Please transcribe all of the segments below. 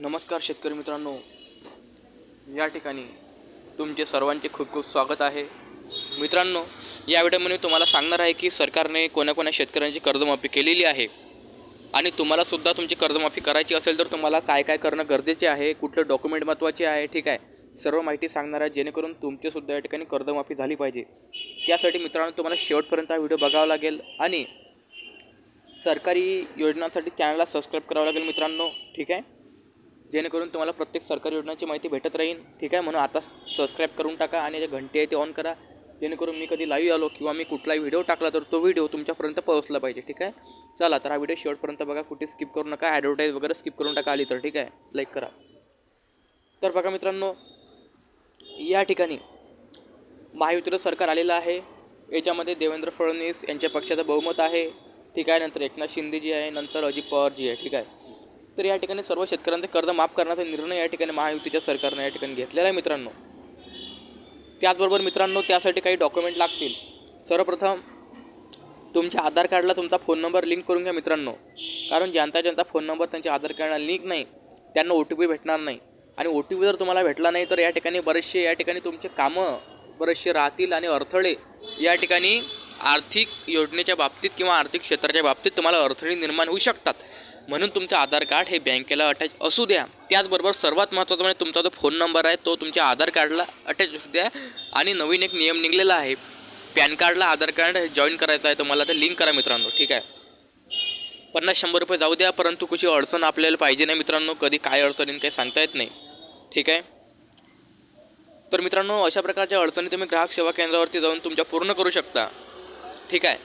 नमस्कार शेतकरी मित्रांनो. या ठिकाणी तुमचे सर्वांचे खूप खूप स्वागत आहे. मित्रांनो या व्हिडिओमध्ये मी तुम्हाला सांगणार आहे की सरकारने कोणाकोणा शेतकऱ्यांची कर्जमाफी केलेली आहे. आणि तुम्हालासुद्धा तुमची कर्जमाफी करायची असेल तर तुम्हाला काय काय करणं गरजेचे आहे कुठलं डॉक्युमेंट महत्त्वाचे आहे ठीक आहे. सर्व माहिती सांगणार आहे जेणेकरून तुमचीसुद्धा या ठिकाणी कर्जमाफी झाली पाहिजे. त्यासाठी मित्रांनो तुम्हाला शेवटपर्यंत हा व्हिडिओ बघावा लागेल. आणि सरकारी योजनांसाठी चॅनलला सबस्क्राईब करावं लागेल मित्रांनो ठीक आहे. जेणेकरून तुम्हाला प्रत्येक सरकारी योजनांची माहिती भेटत राहील ठीक आहे? म्हणून आता सबस्क्राईब करून टाका आणि जे घंटी आहे ते ऑन करा. जेणेकरून मी कधी लाईव्ह आलो किंवा मी कुठलाही व्हिडिओ टाकला तर तो व्हिडिओ तुमच्यापर्यंत पोहोचला पाहिजे. ठीक आहे? चला तर हा व्हिडिओ शेवटपर्यंत बघा. कुठे स्किप करू नका. ॲडव्हर्टाईज वगैरे स्किप करून टाका आली तर. ठीक आहे? लाईक करा. तर बघा मित्रांनो या ठिकाणी महायुतीचं सरकार आलेलं आहे. याच्यामध्ये देवेंद्र फडणवीस यांच्या पक्षाचं बहुमत आहे. ठीक आहे? नंतर एकनाथ शिंदे जी आहे नंतर अजित पवार जी आहे. ठीक आहे? तर या ठिकाणी सर्व शेतकऱ्यांचं कर्ज माफ करण्याचा निर्णय या ठिकाणी महायुतीच्या सरकारनं या ठिकाणी घेतलेला आहे मित्रांनो. त्याचबरोबर मित्रांनो त्यासाठी काही डॉक्युमेंट लागतील. सर्वप्रथम तुमच्या आधार कार्डला तुमचा फोन नंबर लिंक करून घ्या मित्रांनो. कारण ज्यांचा ज्यांचा फोन नंबर त्यांच्या आधार कार्डला लिंक नाही त्यांना ओ टी पी भेटणार नाही. आणि ओ टी पी जर तुम्हाला भेटला नाही तर या ठिकाणी बरेचसे या ठिकाणी तुमचे कामं बरेचसे राहतील आणि अडथळे या ठिकाणी आर्थिक योजनेच्या बाबतीत किंवा आर्थिक क्षेत्राच्या बाबतीत तुम्हाला अडथळे निर्माण होऊ शकतात. म्हणून तुमचं आधार कार्ड हे बँकेला अटॅच असू द्या. त्याचबरोबर सर्वात महत्त्वाचं म्हणजे तुमचा जो फोन नंबर आहे तो तुमच्या आधार कार्डला अटॅच असू द्या. आणि नवीन एक नियम निघलेला आहे. पॅन कार्डला आधार कार्ड जॉईन करायचं आहे तुम्हाला ते लिंक करा मित्रांनो ठीक आहे? पन्नास शंभर रुपये जाऊ द्या परंतु कशी अडचण आपल्याला पाहिजे नाही मित्रांनो कधी काय अडचणीन काही सांगता येत नाही ठीक आहे? तर मित्रांनो अशा प्रकारच्या अडचणी तुम्ही ग्राहक सेवा केंद्रावरती जाऊन तुमच्या पूर्ण करू शकता ठीक आहे?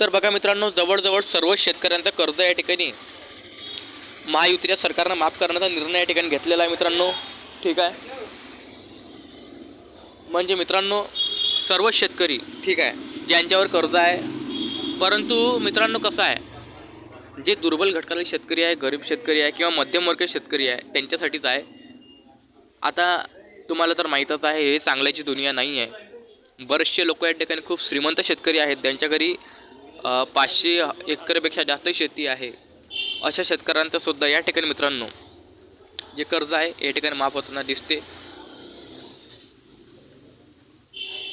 तर बघा मित्रांनो जवळजवळ सर्व शेतकऱ्यांचं कर्ज या ठिकाणी महायुतीच्या सरकारनं माफ करण्याचा निर्णय या ठिकाणी घेतलेला आहे मित्रांनो. ठीक आहे? म्हणजे मित्रांनो सर्व शेतकरी ठीक आहे ज्यांच्यावर कर्ज आहे. परंतु मित्रांनो कसं आहे? जे दुर्बल घटकातील शेतकरी आहे गरीब शेतकरी आहे किंवा मध्यमवर्गीय शेतकरी आहे त्यांच्यासाठीच आहे. आता तुम्हाला तर माहीतच आहे हे चांगल्याची दुनिया नाही आहे बरेचसे लोक या ठिकाणी खूप श्रीमंत शेतकरी आहेत त्यांच्या घरी पाचशे एकरपेक्षा जास्त शेती आहे. अशा शेतकऱ्यांचं सुद्धा या ठिकाणी मित्रांनो जे कर्ज आहे या ठिकाणी माफ होताना दिसते.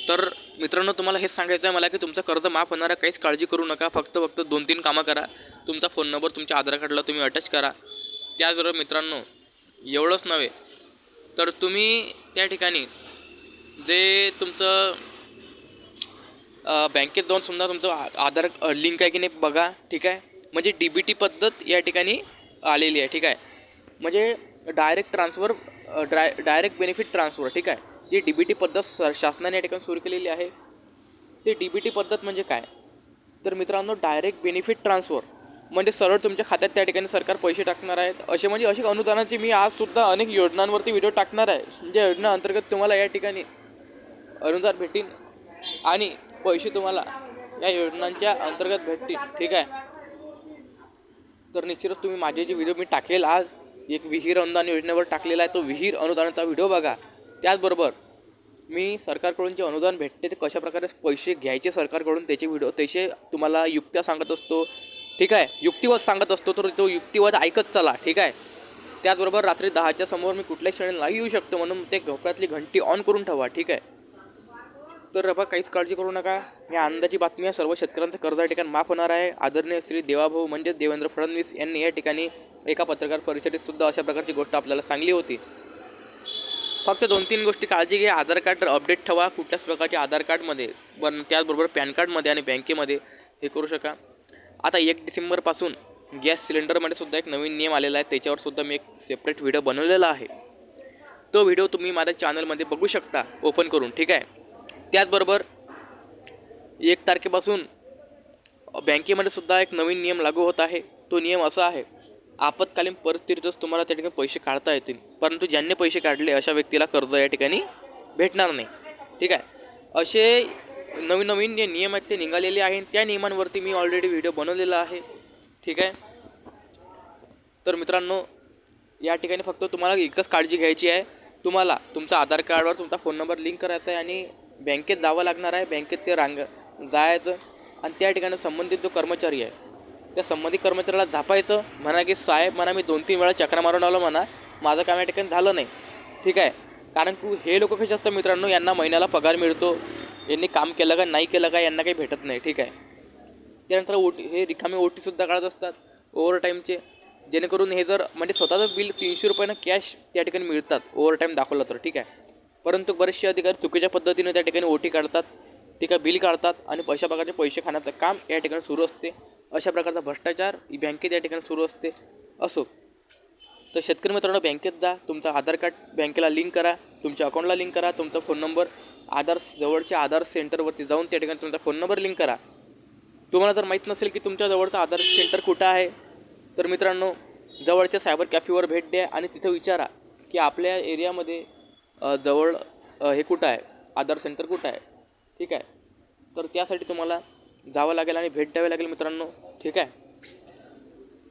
तर मित्रांनो तुम्हाला हे सांगायचं आहे मला की तुमचं कर्ज माफ होणार आहे काहीच काळजी करू नका. फक्त फक्त दोन तीन कामं करा. तुमचा फोन नंबर तुमच्या आधार कार्डला तुम्ही अटॅच करा. त्याचबरोबर मित्रांनो एवढंच नव्हे तर तुम्ही त्या ठिकाणी जे तुमचं बँकेत जाऊन समजा तुमचं आधार लिंक आहे की नाही बघा ठीक आहे? म्हणजे डी बी टी पद्धत या ठिकाणी आलेली आहे ठीक आहे? म्हणजे डायरेक्ट ट्रान्सफर डाय डायरेक्ट बेनिफिट ट्रान्सफर ठीक आहे? जी डी बी टी पद्धत स शासनाने या ठिकाणी सुरू केलेली आहे ते डी बी टी पद्धत म्हणजे काय? तर मित्रांनो डायरेक्ट बेनिफिट ट्रान्सफर म्हणजे सरळ तुमच्या खात्यात त्या ठिकाणी सरकार पैसे टाकणार आहेत. असे म्हणजे अशी अनुदानाची मी आजसुद्धा अनेक योजनांवरती व्हिडिओ टाकणार आहे. ज्या योजना अंतर्गत तुम्हाला या ठिकाणी अनुदान भेटीन. आणि पैसे तुम्हाला या योजनांच्या अंतर्गत भेटतील. ठीक आहे? तर निश्चितच तुम्ही माझे जे व्हिडिओ मी टाकेल आज एक विहीर अनुदान योजनेवर टाकलेला आहे तो विहीर अनुदानाचा व्हिडिओ बघा. त्याचबरोबर मी सरकारकडून जे अनुदान भेटते ते कशाप्रकारे पैसे घ्यायचे सरकारकडून त्याचे व्हिडिओ त्याचे तुम्हाला युक्त्या सांगत असतो. ठीक आहे? युक्तिवाद सांगत असतो तर तो युक्तिवाद ऐकत चला. ठीक आहे? त्याचबरोबर रात्री दहाच्या समोर मी कुठल्याही क्षणी नाही येऊ शकतो म्हणून ते घोक्यातली घंटी ऑन करून ठेवा. ठीक आहे? तर बाबा काहीच काळजी करू नका. या आनंदाची बातमी आहे सर्व शेतकऱ्यांचं कर्ज या ठिकाणी माफ होणार आहे. आदरणीय श्री देवाभाऊ म्हणजेच देवेंद्र फडणवीस यांनी या ठिकाणी एका पत्रकार परिषदेत सुद्धा अशा प्रकारची गोष्ट आपल्याला सांगली होती. फक्त दोन तीन गोष्टी काळजी घ्या. आधार कार्ड अपडेट ठेवा. कुठल्याच प्रकारच्या आधार कार्डमध्ये पण त्याचबरोबर पॅन कार्डमध्ये आणि बँकेमध्ये हे करू शका. आता एक डिसेंबरपासून गॅस सिलेंडरमध्ये सुद्धा एक नवीन नियम आलेला आहे. त्याच्यावर सुद्धा मी एक सेपरेट व्हिडिओ बनवलेला आहे. तो व्हिडिओ तुम्ही माझ्या चॅनलमध्ये बघू शकता ओपन करून. ठीक आहे? त्याचबरोबर एक तारखेपासून बँकेमध्ये सुद्धा एक नवीन नियम लागू होत आहे. तो नियम असा आहे आपत्कालीन परिस्थितीतच तुम्हाला त्या ठिकाणी पैसे काढता येतील. परंतु ज्यांनी पैसे काढले अशा व्यक्तीला कर्ज या ठिकाणी भेटणार नाही. ठीक आहे? असे नवीन नवीन जे नियम आहेत ते निघालेले आहेत. त्या नियमांवरती मी ऑलरेडी व्हिडिओ बनवलेला आहे. ठीक आहे? तर मित्रांनो या ठिकाणी फक्त तुम्हाला एकच काळजी घ्यायची आहे. तुम्हाला तुमचा आधार कार्डवर तुमचा फोन नंबर लिंक करायचा आहे आणि बँकेत जावं लागणार आहे बँकेत ते रांग जायचं आणि त्या ठिकाणी संबंधित जो कर्मचारी आहे त्या संबंधित कर्मचाऱ्याला झापायचं म्हणा की साहेब म्हणा मी दोन तीन वेळा चक्रा मारून आलो म्हणा माझं काम या ठिकाणी झालं नाही. ठीक आहे? कारण की हे लोक कसे असतात मित्रांनो यांना महिन्याला पगार मिळतो यांनी काम केलं का नाही केलं का यांना काही भेटत नाही ठीक आहे? त्यानंतर ओ टी हे रिकामे ओ टीसुद्धा काढत असतात ओव्हर टाईमचे जेणेकरून हे जर म्हणजे स्वतःचं बिल तीनशे रुपयानं कॅश त्या ठिकाणी मिळतात ओव्हर टाईम दाखवलं तर ठीक आहे? परंतु बरेचसे अधिकारी चुकीच्या पद्धतीने त्या ठिकाणी ओ टी काढतात ठीक आहे बिल काढतात आणि अशा प्रकारचे पैसे खाण्याचं काम या ठिकाणी सुरू असते. अशा प्रकारचा भ्रष्टाचार बँकेत या ठिकाणी सुरू असते. असो तर शेतकरी मित्रांनो बँकेत जा तुमचं आधार कार्ड बँकेला लिंक करा तुमच्या अकाउंटला लिंक करा तुमचा फोन नंबर आधार जवळच्या आधार सेंटरवरती जाऊन त्या ठिकाणी तुमचा फोन नंबर लिंक करा. तुम्हाला जर माहीत नसेल की तुमच्या जवळचं आधार सेंटर कुठं आहे तर मित्रांनो जवळच्या सायबर कॅफेवर भेट द्या आणि तिथं विचारा की आपल्या एरियामध्ये जवळ हे कुठं आहे? आधार सेंटर कुठं आहे? ठीक आहे. तर त्यासाठी तुम्हाला जावं लागेल आणि भेट द्यावी लागेल मित्रांनो. ठीक आहे?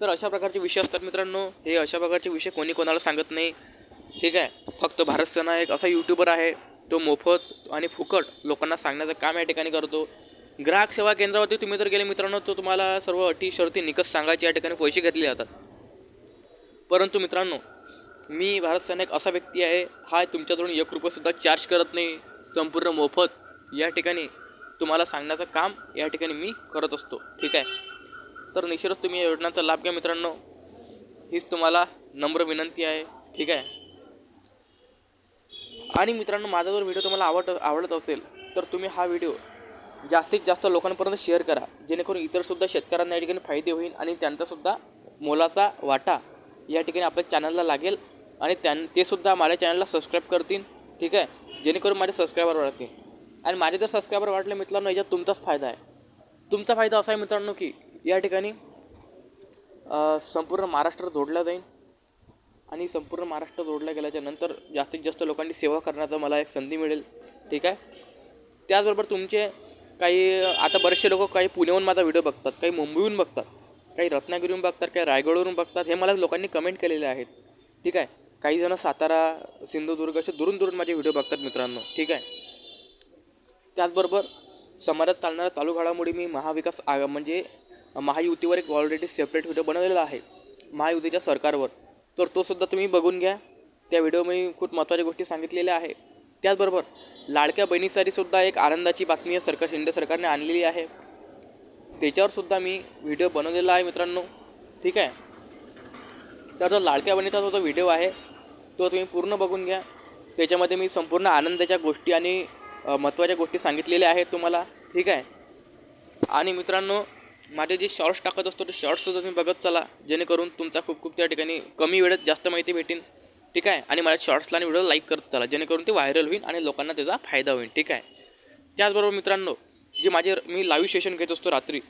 तर अशा प्रकारचे विषय असतात मित्रांनो. हे अशा प्रकारचे विषय कोणी कोणाला सांगत नाही. ठीक आहे? फक्त भारत सेना एक असा यूट्यूबर आहे. तो मोफत आणि फुकट लोकांना सांगण्याचं काम या ठिकाणी करतो. ग्राहक सेवा केंद्रावरती तुम्ही जर गेले मित्रांनो तर तुम्हाला सर्व अटी शर्ती निकष सांगायचे या ठिकाणी पैसे घेतले जातात. परंतु मित्रांनो मी भारत सैनिक असा व्यक्ती आहे हा तुमच्याजवळून एक रुपयासुद्धा चार्ज करत नाही. संपूर्ण मोफत या ठिकाणी तुम्हाला सांगण्याचं काम या ठिकाणी मी करत असतो. ठीक आहे? तर निश्चितच तुम्ही या योजनांचा लाभ घ्या मित्रांनो. हीच तुम्हाला नम्र विनंती आहे. ठीक आहे? आणि मित्रांनो माझा जर व्हिडिओ तुम्हाला आवड आवडत असेल तर तुम्ही हा व्हिडिओ जास्तीत जास्त लोकांपर्यंत शेअर करा. जेणेकरून इतरसुद्धा शेतकऱ्यांना या ठिकाणी फायदे होईल आणि त्यांचासुद्धा मोलाचा वाटा या ठिकाणी आपल्या चॅनलला लागेल. आणि त्यां ते सुद्धा माझ्या चॅनलला सबस्क्राईब करतील ठीक आहे? जेणेकरून माझे सबस्क्रायबर वाढतील. आणि माझे जर सबस्क्रायबर वाढले मित्रांनो याच्यात तुमचाच फायदा आहे. तुमचा फायदा असा आहे मित्रांनो की या ठिकाणी संपूर्ण महाराष्ट्र जोडला जाईल. आणि संपूर्ण महाराष्ट्र जोडला गेल्याच्यानंतर जास्तीत जास्त लोकांनी सेवा करण्याचा मला एक संधी मिळेल ठीक आहे? त्याचबरोबर तुमचे काही आता बरेचसे लोक काही पुण्याहून माझा व्हिडिओ बघतात काही मुंबईहून बघतात काही रत्नागिरीहून बघतात काही रायगडवरून बघतात हे मला लोकांनी कमेंट केलेले आहेत ठीक आहे? काही जण सातारा सिंधुदुर्ग असे दुरून दुरून माझे व्हिडिओ बघतात मित्रांनो. ठीक आहे? त्याचबरोबर समाजात चालणाऱ्या चालू घडामोडी मी महाविकास आग म्हणजे महायुतीवर एक ऑलरेडी सेपरेट व्हिडिओ बनवलेला आहे. महायुतीच्या सरकारवर. तर तोसुद्धा तुम्ही बघून घ्या. त्या व्हिडिओमध्ये खूप महत्त्वाच्या गोष्टी सांगितलेल्या आहे. त्याचबरोबर लाडक्या बहिणीसाठीसुद्धा एक आनंदाची बातमी आहे सरकार शिंदे सरकारने आणलेली आहे. त्याच्यावरसुद्धा मी व्हिडिओ बनवलेला आहे मित्रांनो. ठीक आहे? तर जो लाडक्या बहिणीचा जो व्हिडिओ आहे तो तुम्ही पूर्ण बघून घ्या. त्याच्यामध्ये मी संपूर्ण आनंदाच्या गोष्टी आणि महत्त्वाच्या गोष्टी सांगितलेल्या आहेत तुम्हाला. ठीक आहे? आणि मित्रांनो माझे जे शॉर्ट्स टाकत असतो ते शॉर्ट्ससुद्धा तुम्ही बघत चला. जेणेकरून तुमचा खूप खूप त्या ठिकाणी कमी वेळेत जास्त माहिती भेटेल ठीक आहे? आणि माझ्या शॉर्ट्सला आणि व्हिडिओ लाईक करत चला. जेणेकरून ते व्हायरल होईल आणि लोकांना त्याचा फायदा होईल. ठीक आहे? त्याचबरोबर मित्रांनो जे माझे मी लाईव्ह सेशन घेत असतो रात्री.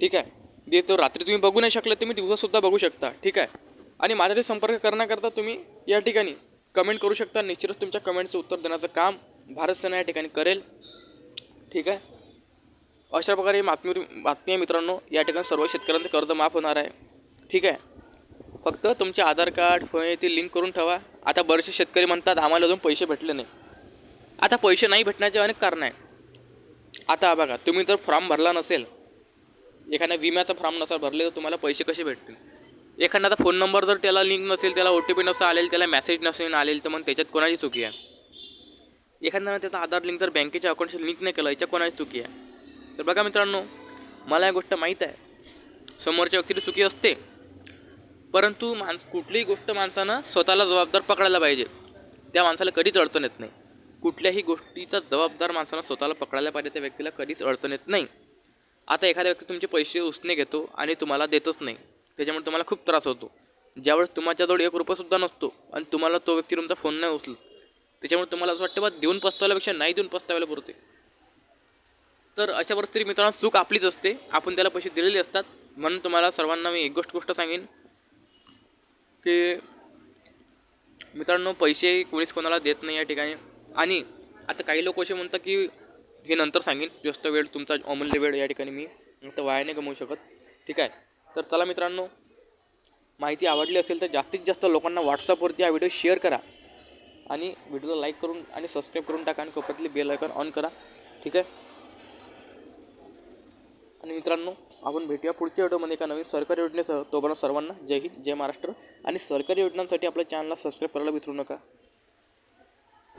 ठीक आहे? जे तो रात्री तुम्ही बघू नाही शकले तुम्ही दिवसासुद्धा बघू शकता. ठीक आहे? आणि माझ्याशी संपर्क करण्याकरता तुम्ही या ठिकाणी कमेंट करू शकता. निश्चितच तुमच्या कमेंटचं उत्तर देण्याचं काम भारत सेना या ठिकाणी करेल. ठीक आहे? अशा प्रकारे बातमी बातमी आहे मित्रांनो या ठिकाणी सर्व शेतकऱ्यांचं कर्ज माफ होणार आहे. ठीक आहे? फक्त तुमचे आधार कार्ड होय ते लिंक करून ठेवा. आता बरेचसे शेतकरी म्हणतात आम्हाला अजून पैसे भेटले नाही. आता पैसे नाही भेटण्याचे अनेक कारण आहे. आता बघा तुम्ही जर फॉर्म भरला नसेल एखाद्या विम्याचा फॉर्म नसेल भरले तर तुम्हाला पैसे कसे भेटतील? एखाद्याचा फोन नंबर जर त्याला लिंक नसेल त्याला ओ टी पी नसं आलेल त्याला मेसेज नसेल आलेल तर मग त्याच्यात कोणाची चुकी आहे? एखाद्यानं त्याचा आधार लिंक जर बँकेच्या अकाउंटशी लिंक नाही केलं याच्यात कोणाची चुकी आहे? तर बघा मित्रांनो मला या गोष्ट माहीत आहे. समोरच्या व्यक्तीची चुकी असते. परंतु माणस कुठलीही गोष्ट माणसानं स्वतःला जबाबदार पकडायला पाहिजे. त्या माणसाला कधीच अडचण येत नाही. कुठल्याही गोष्टीचा जबाबदार माणसानं स्वतःला पकडायला पाहिजे त्या व्यक्तीला कधीच अडचण येत नाही. आता एखाद्या व्यक्ती तुमचे पैसे उसने घेतो आणि तुम्हाला देतच नाही. त्याच्यामुळे तुम्हाला खूप त्रास होतो. ज्यावेळेस तुमच्याजवळ एक रुपयासुद्धा नसतो आणि तुम्हाला तो व्यक्ती तुमचा फोन नाही उचलत. त्याच्यामुळे तुम्हाला असं वाटतं बा देऊन पस्तावल्यापेक्षा नाही देऊन पस्तावायला पुरते. तर अशा परिस्थितीत मित्रांनो चूक आपलीच असते. आपण त्याला पैसे दिलेले असतात. म्हणून तुम्हाला सर्वांना मी एक गोष्ट गोष्ट सांगेन की मित्रांनो पैसे कोणीच कोणाला देत नाही या ठिकाणी. आणि आता काही लोक असे म्हणतात की हे नंतर सांगेन. जास्त वेळ तुमचा अमूल्य वेळ या ठिकाणी मी तर वाया नाही कमवू शकत. ठीक आहे? तर चला मित्रांनो माहिती आवडली असेल तर जास्तीत जास्त लोकांना व्हॉट्सअपवरती हा व्हिडिओ शेअर करा. आणि व्हिडिओला लाईक करून आणि सबस्क्राईब करून टाका आणि कोपऱ्यातली बेल आयकॉन ऑन करा. ठीक आहे? आणि मित्रांनो आपण भेटूया पुढच्या व्हिडिओमध्ये एका नवीन सरकारी योजनेसह. तोपर्यंत सर्वांना जय हिंद जय महाराष्ट्र. आणि सरकारी योजनांसाठी आपल्या चॅनलला सबस्क्राईब करायला विसरू नका.